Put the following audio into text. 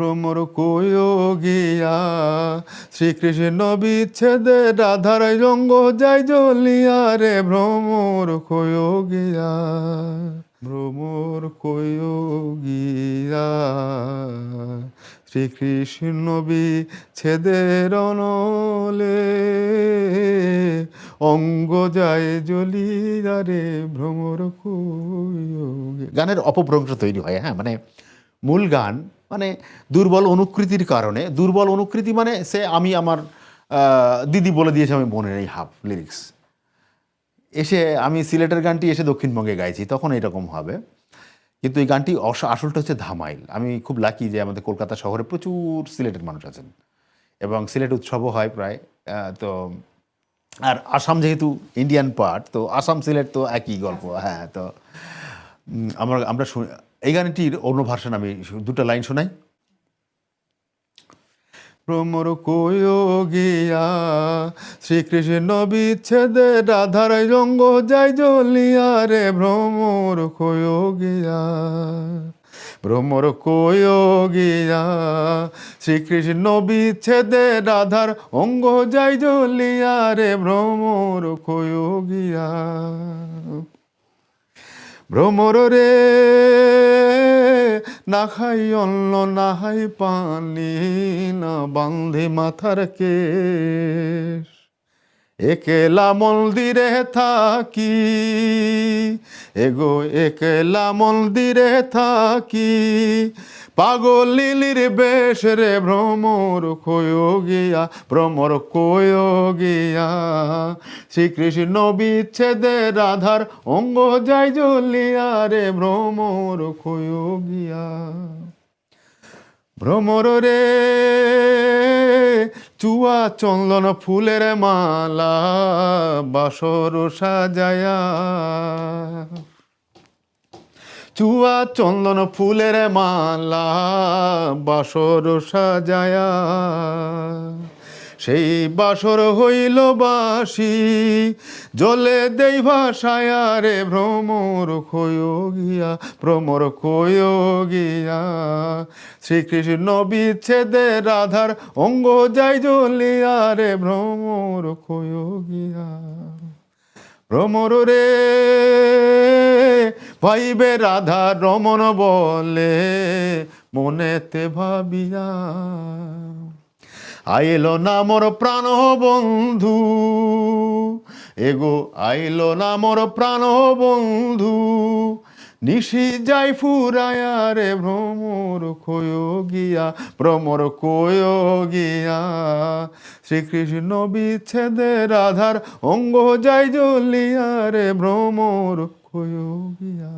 ভ্রমর কয়ো গিয়া। শ্রীকৃষ্ণ বিচ্ছেদে রাধার রঙ্গ যাই জ্বলিয়া রে, ভ্রমর কয়ো গিয়া। ভ্রমর কয়ো গিয়া। শ্রীকৃষ্ণ বিচ্ছেদের অনলে অঙ্গ যায় জ্বলিয়া রে, ভ্রমর কয়োগিয়া গানের অপভ্রংশ তৈরি হয় হ্যাঁ মানে মূল গান মানে দুর্বল অনুকৃতির কারণে, দুর্বল অনুকৃতি মানে সে আমি আমার দিদি বলে দিয়েছে আমি মনে নেই হাফ লিরিক্স এসে আমি সিলেটের গানটি এসে দক্ষিণবঙ্গে গাইছি, তখন এরকম হবে। কিন্তু এই গানটি অস- আসলটা হচ্ছে ধামাইল। আমি খুব লাকি যে আমাদের কলকাতা শহরে প্রচুর সিলেটের মানুষ আছেন। এবং সিলেট উৎসবও হয় প্রায় তো আর আসাম যেহেতু ইন্ডিয়ান পার্ট তো আসাম সিলেট তো একই গল্প হ্যাঁ তো আমরা আমরা এই গানটির অন্য ভার্সন আমি দুটা লাইন শোনাই। ভ্রমর কয়ো গিয়া, শ্রীকৃষ্ণ বিচ্ছেদে রাধার জঙ্গ যাই জলিয়া রে, ভ্রমর গিয়া ভ্রমর গিয়া, শ্রীকৃষ্ণ বিচ্ছেদে রাধার অঙ্গ যাই জলিয়া রে, ভ্রমর গিয়া, ভ্রমর রে না খাই অন্ন না খাই পানি, না বান্ধে মাথার কেশ। একেলা মন্দিরে থাকি, এগো একেলা মন্দিরে থাকি পাগল লিলির বেশ রে ভ্রমর কয়ো গিয়া, ভ্রমর কয়ো গিয়া। শ্রীকৃষ্ণ বিচ্ছেদে রাধার অঙ্গ যাই জ্বলিয়া রে ভ্রমর কয়ো গিয়া। ভ্রমর রে, চুয়া চন্দন ফুলের মালা বাসর সাজায়া। চুয়া চন্দন ফুলের মালা বাসর সাজায়া। সেই বাসর হইল বাসি, জলে দেই ভাষায়া রে ভ্রমর কয়ো গিয়া, ভ্রমর কয়ো গিয়া। শ্রীকৃষ্ণ বিচ্ছেদে রাধার অঙ্গ যাই জ্বলিয়া রে ভ্রমর কয়ো গিয়া। ভ্রমর রে। পাইবে রাধা রমন বলে, মনেতে ভাবিয়া। আইল না মোর প্রাণ বন্ধু, এগো আইল না মোর প্রাণ বন্ধু নিশি যাই ফুরায়া রে ভ্রমর কয়ো গিয়া ভ্রমর কয়ো গিয়া শ্রীকৃষ্ণ বিচ্ছেদে রাধার অঙ্গ যাই জ্বলিয়া রে ভ্রমর কয়ো গিয়া